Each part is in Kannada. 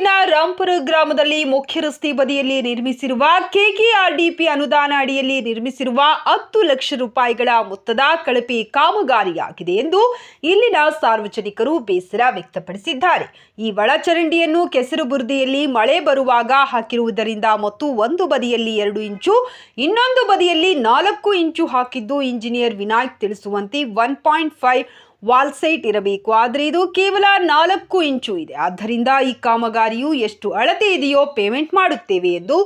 ಬೋರ್ ಗ್ರಾಮದಲ್ಲಿ ಮುಖ್ಯ ರಸ್ತೆ ಬದಿಯಲ್ಲಿ ನಿರ್ಮಿಸಿರುವ ಕೆಕೆಆರ್ಡಿಪಿ ಅನುದಾನ ಅಡಿಯಲ್ಲಿ ನಿರ್ಮಿಸಿರುವ ಹತ್ತು ಲಕ್ಷ ರೂಪಾಯಿಗಳ ಮೊತ್ತದ ಕಳಪೆ ಕಾಮಗಾರಿಯಾಗಿದೆ ಎಂದು ಇಲ್ಲಿನ ಸಾರ್ವಜನಿಕರು ಬೇಸರ ವ್ಯಕ್ತಪಡಿಸಿದ್ದಾರೆ. ಈ ಒಳಚರಂಡಿಯನ್ನು ಕೆಸರು ಬುರ್ದಿಯಲ್ಲಿ ಮಳೆ ಬರುವಾಗ ಹಾಕಿರುವುದರಿಂದ ಮತ್ತು ಒಂದು ಬದಿಯಲ್ಲಿ ಎರಡು ಇಂಚು, ಇನ್ನೊಂದು ಬದಿಯಲ್ಲಿ ನಾಲ್ಕು ಇಂಚು ಹಾಕಿದ್ದು ಇಂಜಿನಿಯರ್ ವಿನಾಯಕ್ ತಿಳಿಸುವಂತೆ one point five wall site ಇರಬೇಕು, ಆದರೆ ಇದು ಕೇವಲ ನಾಲ್ಕು ಇಂಚು ಇದೆ. ಆದ್ದರಿಂದ ಈ ಕಾಮಗಾರಿಯು ಎಷ್ಟು ಅಳತೆ ಇದೆಯೋ ಪೇಮೆಂಟ್ ಮಾಡುತ್ತೇವೆ ಎಂದು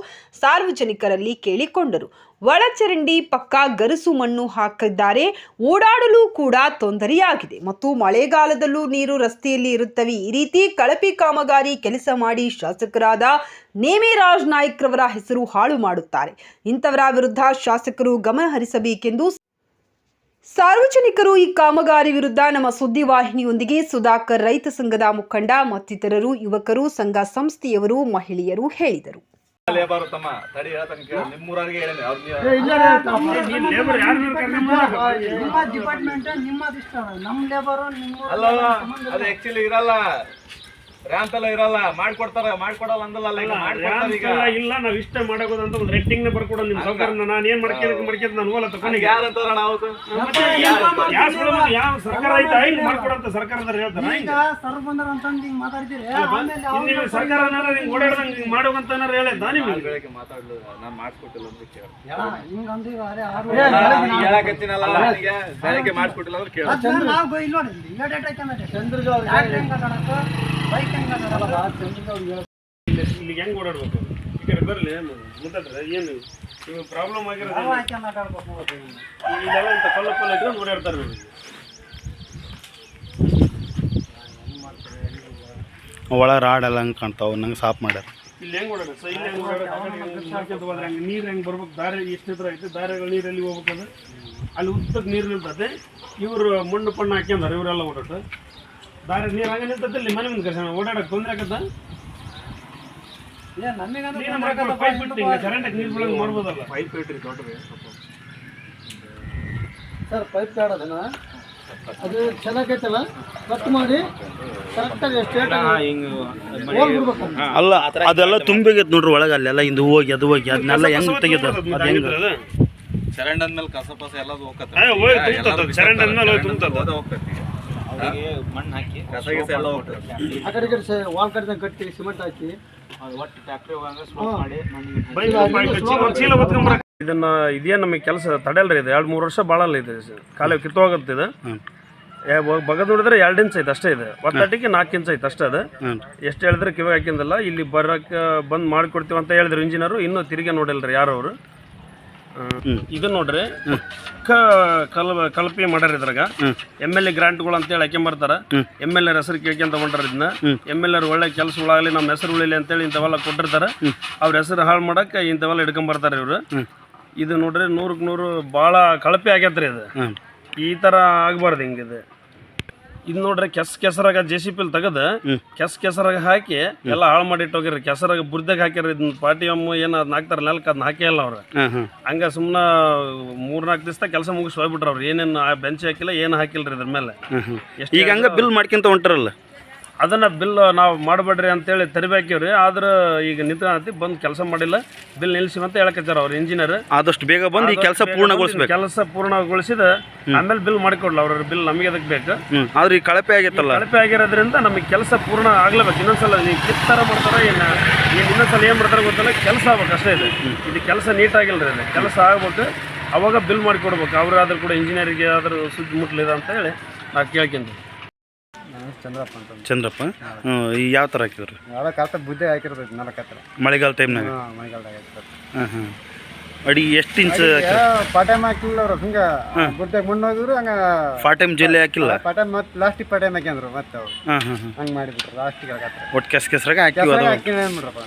ಸಾರ್ವಜನಿಕರಲ್ಲಿ ಕೇಳಿಕೊಂಡರು. ಒಳಚರಂಡಿ ಪಕ್ಕ ಗರಸು ಮಣ್ಣು ಹಾಕಿದ್ದಾರೆ. ಓಡಾಡಲು ಕೂಡ ತೊಂದರೆಯಾಗಿದೆ. ಮತ್ತು ಮಳೆಗಾಲದಲ್ಲೂ ನೀರು ರಸ್ತೆಯಲ್ಲಿ ಇರುತ್ತವೆ. ಈ ರೀತಿ ಕಳಪೆ ಕಾಮಗಾರಿ ಕೆಲಸ ಮಾಡಿ ಶಾಸಕರಾದ ನೇಮಿರಾಜ್ ನಾಯ್ಕ್ರವರ ಹೆಸರು ಹಾಳು ಮಾಡುತ್ತಾರೆ. ಇಂಥವರ ವಿರುದ್ಧ ಶಾಸಕರು ಗಮನ ಹರಿಸಬೇಕೆಂದು ಸಾರ್ವಜನಿಕರು ಈ ಕಾಮಗಾರಿ ವಿರುದ್ಧ ನಮ್ಮ ಸುದ್ದಿವಾಹಿನಿಯೊಂದಿಗೆ ಸುಧಾಕರ್ ರೈತ ಸಂಘದ ಮುಖಂಡ ಮತ್ತಿತರರು ಯುವಕರು ಸಂಘ ಸಂಸ್ಥೆಯವರು ಮಹಿಳೆಯರು ಹೇಳಿದರು. ಇರಲ್ಲ. ರ್ಯಾಂಪ್ ಎಲ್ಲ ಇರಲ್ಲ ಮಾಡ್ಕೊಡ್ತಾರ ಮಾಡ್ಕೊಡಲ್ಲ ಅಂದಲ್ಲ ಈಗ ಮಾಡ್ಕೊಡ್ತಾರ ಈಗ. ಇಲ್ಲ ಇಲ್ಲ ನಾವ್ ಇಷ್ಟ ಮಾಡೋದು ಅಂತ ಒಂದು ರೇಟಿಂಗ್ ಬರ್ಕೊಡೋ ನಿಮ್ಮ ಸರ್ಕಾರ ನಾನು ಏನ್ ಮಾಡ್ಕೊಂಡು ಮಾಡ್ಕೊಂಡು ನಾನು ಹೋಗಲ್ಲ ಯಾರು ಅಂತಾರ ನಾವು ಯಾವ ಸರ್ಕಾರ ಐತಾ? ಮಾಡ್ಕೊಡಂತ ಸರ್ಕಾರದವ್ರು ಹೇಳ್ತಾರೆ ಈಗ ಸರ್ ಬಂದಾರ ಅಂತಂದು ಹಿಂಗ್ ಮಾತಾಡ್ತೀರಿ. ಆಮೇಲೆ ಇಲ್ಲಿ ಅವ್ರು ಸರ್ಕಾರ ನಿಂಗೆ ಓಡಾಡ್ದಂಗೆ ಹಿಂಗ್ ಮಾಡೋಗಂತ ಹೇಳಿದ್ದ ನಿಮ್ಗೆ? ಬೆಳಗ್ಗೆ ಮಾತಾಡ್ಲು ನಾನು ಮಾಡ್ಕೊಟ್ಟಿಲ್ಲ ಅಂತ ಕೇಳು ಹಿಂಗ್ ಅಂದ್ರಿ ಅರೆ ಆರು ನಾನು ಹೇಳಕತ್ತೀನಲ್ಲ ನನಗೆ ಬೆಳಗ್ಗೆ ಮಾಡಿಸ್ಕೊಟ್ಟಿಲ್ಲ ಅಂದ್ರೆ ಕೇಳು ನಾವು ನೋಡಿ ಡೇಟ್ ಐತೆ ಇಲ್ಲಿ ಹೆಂಗ್ ಓಡಾಡ್ಬೇಕು ಈ ಕಡೆ ಬರ್ಲಿ ಗೊತ್ತಾದ್ರೆ ಏನು ಇವಾಗ ಪ್ರಾಬ್ಲಮ್ ಆಗಿರೋದು ಇದೆಲ್ಲ ಇಂಥ ಕಲ್ಲು ಪಲ್ಲು ಇಟ್ಕೊಂಡು ಓಡಾಡ್ತಾರೆ ನೋಡಿ ಒಳ ರಾಡ್ ಎಲ್ಲ ಹಂಗೆ ಕಾಣ್ತಾವ? ನಂಗೆ ಸಾಫ್ ಮಾಡ್ಯಾರ. ಇಲ್ಲಿ ಹೆಂಗ್ ಓಡಾಡ್ರಿ ಸೊ ಇಲ್ಲಿ ಹೆಂಗ್ ಓಡಾಡ ಮಾಡ್ಕೊಂತ ಹೋದ್ರೆ ನೀರು ಹೆಂಗ್ ಬರ್ಬೇಕು? ದಾರಿ ಎಷ್ಟು ಇದ್ರ ಐತೆ ದಾರಿಗಳು ನೀರಲ್ಲಿ ಹೋಗ್ಬೇಕಂದ್ರೆ ಅಲ್ಲಿ ಉದ್ದಕ್ಕೆ ನೀರು ನಿಲ್ತದೆ ಇವರು ಮಣ್ಣು ಪಣ್ಣು ಹಾಕ್ಯಂದಾರೆ, ಇವರೆಲ್ಲ ಓಡಾಟ ದಾರಿ ನೀರು ಹಂಗೆ ನಿಲ್ತದೆ ಇಲ್ಲಿ ಮನೆ ಮುಂದೆ ಕರ್ಸ ಓಡಾಡಕ್ಕೆ ತೊಂದರೆ ಆಗತ್ತ? ಪೈಪ್ ಬಿಟ್ಟು ಹಿಂಗೆ ಕರೆಂಟಾಗಿ ನೀರು ಮಾಡ್ಬೋದಲ್ಲ. ಪೈಪ್ ಇಟ್ರಿ ದೊಡ್ಡದು ಸರ್ ಪೈಪ್ ಕಾಡೋದನ್ನ ಅದು ಚೆನ್ನಾಗೈತಲ್ಲ? ಕಟ್ ಮಾಡಿ ಕರೆಕ್ಟಾಗಿ ಸ್ಟೇಟ್ ಅಲ್ಲ ಅದೆಲ್ಲ ತುಂಬಿಗೈತೆ ನೋಡ್ರಿ ಒಳಗೆ ಅಲ್ಲೆಲ್ಲ ಇಂದು ಹೋಗಿ ಅದು ಹೋಗಿ ಅದನ್ನೆಲ್ಲ ಹೆಂಗ್ ತೆಗೆದು ಅದು ಹೆಂಗೆ ಚರಂಡ್ ಅಂದ್ಮೇಲೆ ಕಸ ಪಸ ಎಲ್ಲ ಹೋಗ್ತದೆ ಚರಂಡಿ ಅಂದ್ಮೇಲೆ ಮಣ್ಣು ಹಾಕಿ ಕಸ ಗಿಸ ಎಲ್ಲ ಹೋಗ್ತದೆ. ಆ ಕಡೆ ಈ ಕಡೆ ಸ- ವಾಲ್ ಕಡೆ ಕಟ್ಟಿ ಸಿಮೆಂಟ್ ಹಾಕಿ. ಚೀಲ ಇದನ್ನ ಇದೇ ನಮಗೆ ಕೆಲಸ ತಡೆಯಲ್ರಿ ಇದು? ಎರಡು ಮೂರು ವರ್ಷ ಭಾಳಲ್ಲ ಇದು. ಕಾಲೇ ಕಿತ್ತೋಗುತ್ತೆ ಇದು. ಬಗದ್ ನೋಡಿದ್ರೆ ಎರಡು ಇಂಚ್ ಐತೆ ಅಷ್ಟೇ ಇದೆ. ಒತ್ತಾಟಿಗೆ ನಾಲ್ಕು ಇಂಚ್ ಐತೆ ಅಷ್ಟೇ ಅದು. ಎಷ್ಟು ಹೇಳಿದ್ರೆ ಕಿವಿ ಹಾಕಿಂದಲ್ಲ ಇಲ್ಲಿ ಬರಕ್ಕೆ ಬಂದ್ ಮಾಡಿಕೊಡ್ತೀವಿ ಅಂತ ಹೇಳಿದ್ರು ಇಂಜಿನಿಯರು ಇನ್ನೂ ತಿರುಗಿ ನೋಡಿಲ್ರಿ ಯಾರು ಅವರು. ಇದು ನೋಡ್ರಿ. ಕಲ್ ಕಲ್ಪಿ ಮಾಡ್ಯಾರ ಇದ್ರಾಗ. ಎಂ ಎಲ್ ಎ ಗ್ರಾಂಟ್ಗಳು ಅಂತೇಳಿ ಹಾಕೊಂಬರ್ತಾರ ಎಂ ಎಲ್ ಎರ್ ಹೆಸರು ಕೇಳ್ಕೊಂತ ಹೊಂಟಾರ ಇದನ್ನ ಎಂ ಎಲ್ ಎರ್ ಒಳ್ಳೆ ಕೆಲಸಗಳಾಗಲಿ ನಮ್ಮ ಹೆಸರು ಉಳಿಲಿ ಅಂತೇಳಿ ಇಂಥವೆಲ್ಲ ಕೊಟ್ಟಿರ್ತಾರ. ಅವ್ರ ಹೆಸರು ಹಾಳು ಮಾಡಕ್ಕೆ ಇಂಥವೆಲ್ಲ ಹಿಡ್ಕೊಂಬರ್ತಾರೆ ಇವರು. ಇದು ನೋಡ್ರಿ ನೂರಕ್ಕೆ ನೂರು ಭಾಳ ಕಳಪೆ ಆಗೈತ್ರಿ ಇದು. ಈ ಥರ ಆಗ್ಬಾರ್ದು ಹಿಂಗಿದೆ. ಇದು ನೋಡ್ರಿ ಕೆಸ್ ಕೆಸರಾಗ ಜೆ ಸಿ ಪಿಲ್ ತೆಗೆದು ಕೆಸ್ ಕೆಸರಾಗ ಹಾಕಿ ಎಲ್ಲ ಹಾಳು ಮಾಡಿ ಇಟ್ಟೋಗಿರಿ ಕೆಸರಾಗ ಬುರ್ದಾಗ ಹಾಕಿರಿ ಇದನ್ನ ಪಾಟಿ ಅಮ್ಮ ಏನು ಅದನ್ನ ಹಾಕ್ತಾರ ನೆಲಕ್ಕೆ ಅದನ್ನ ಹಾಕೇ ಇಲ್ಲ ಅವ್ರು. ಹಂಗ ಸುಮ್ಮನೆ ಮೂರ್ನಾಲ್ಕು ದಿವಸ ಕೆಲಸ ಮುಗಿಸಿ ಹೋಗ್ಬಿಟ್ರ ಅವ್ರು. ಏನೇನು ಬೆಂಚ್ ಹಾಕಿಲ್ಲ ಏನು ಹಾಕಿಲ್ರಿ ಇದ್ರ ಮೇಲೆ. ಈಗ ಹಂಗ ಬಿಲ್ ಮಾಡ್ಕೊಂತ ಹೊಂಟಾರಲ್ಲ. ಅದನ್ನ ಬಿಲ್ ನಾವು ಮಾಡಬೇಡ್ರಿ ಅಂತೇಳಿ ತರಿಬೇಕಿವ್ರಿ. ಆದ್ರೆ ಈಗ ನಿಂತ್ಕೊಂಡತಿ ಬಂದು ಕೆಲಸ ಮಾಡಿಲ್ಲ. ಬಿಲ್ ನಿಲ್ಸಿವಿ ಅಂತ ಹೇಳಕತ್ತಾರ ಅವ್ರು ಇಂಜಿನಿಯರ್ ಆದಷ್ಟು ಬೇಗ ಬಂದು ಈ ಕೆಲಸ ಪೂರ್ಣಗೊಳಿಸ್ಬೇಕು. ಕೆಲಸ ಪೂರ್ಣಗೊಳಿಸಿದ ಆಮೇಲೆ ಬಿಲ್ ಮಾಡಿಕೊಡ್ಲ ಅವ್ರ ಬಿಲ್ ನಮಗೆ ಅದಕ್ಕೆ ಬೇಕು? ಆದ್ರೆ ಈ ಕಳಪೆ ಆಗಿತ್ತಲ್ಲ ಕಳಪೆ ಆಗಿರೋದ್ರಿಂದ ನಮಗೆ ಕೆಲಸ ಪೂರ್ಣ ಆಗ್ಲೇಬೇಕು. ಇನ್ನೊಂದ್ಸಲ ನೀವು ಕಿತ್ತರ ಮಾಡ್ತಾರ ಏನು ಈಗ ಇನ್ನೊಂದ್ಸಲ ಏನು ಮಾಡ್ತಾರೆ ಗೊತ್ತಲ್ಲ ಕೆಲಸ ಆಗ್ಬೇಕು ಅಷ್ಟೇ ಇದೆ. ಇದು ಕೆಲಸ ನೀಟಾಗಿಲ್ಲ ರೀ ಕೆಲಸ ಆಗ್ಬೇಕು. ಅವಾಗ ಬಿಲ್ ಮಾಡಿಕೊಡ್ಬೇಕು. ಅವ್ರಾದ್ರೂ ಕೂಡ ಇಂಜಿನಿಯರಿಗೆ ಆದ್ರೂ ಸುದ್ದಿ ಮುಟ್ಲಿದೆ ಅಂತ ಹೇಳಿ ನಾವು ಕೇಳ್ಕೊಂತೀವಿ. ಚಂದ್ರಪ್ಪ ಅಂತ ಚಂದ್ರಪ್ಪ? ಈ ಯಾವ ಥರ ಹಾಕಿದ್ರಿ? ಯಾವಾಗ ಕಾತ ಬುದ್ಧಿ ಹಾಕಿರ್ತೈತಿ ನಾಲ್ಕು ಹತ್ರ ಮಳೆಗಾಲ ಟೈಮ್ನಾಗ ಹಾಂ ಮಳೆಗಾಲದಾಗ ಹಾಕಿರ್ತೈತಿ ಹಾಂ ಹಾಂ ಅಡಿ ಎಷ್ಟು ಇಂಚ್ ಪಾಟೈಮ್ ಹಾಕಿಲ್ಲ ಅವ್ರು ಹಿಂಗ ಬುದ್ಧಾಗ ಮಣ್ಣು ಹೋಗಿದ್ರು ಹಂಗ ಫಾರ್ ಟೈಮ್ ಜಲ್ಲಿ ಹಾಕಿಲ್ಲ? ಪಾಟೈಮ್ ಮತ್ತೆ ಲಾಸ್ಟಿಗೆ ಪಾಟೈಮ್ ಹಾಕ್ಯಂದ್ರು ಮತ್ತೆ ಅವ್ರು. ಹಾಂ ಹಾಂ ಹಾಂ ಹಂಗೆ ಮಾಡಿಬಿಟ್ರು ಲಾಸ್ಟಿಗೆ ಹಾಕತ್ತೆ ಒಟ್ಟು ಕೆಸ್ ಕೆಸ್ರಾಗ ಹಾಕಿ ಅದು ಹಾಕಿ ಏನ್ಬಿಡ್ರಪ್ಪ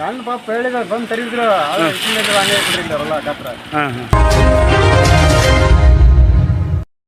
ಯಾರು ಪಾಪ ಹೇಳಿದ್ರು ಬಂದು ತರಿದ್ರು ಹಂಗೆ ಅವರೆಲ್ಲ ಕತ್ರ ಹಾಂ ಹಾಂ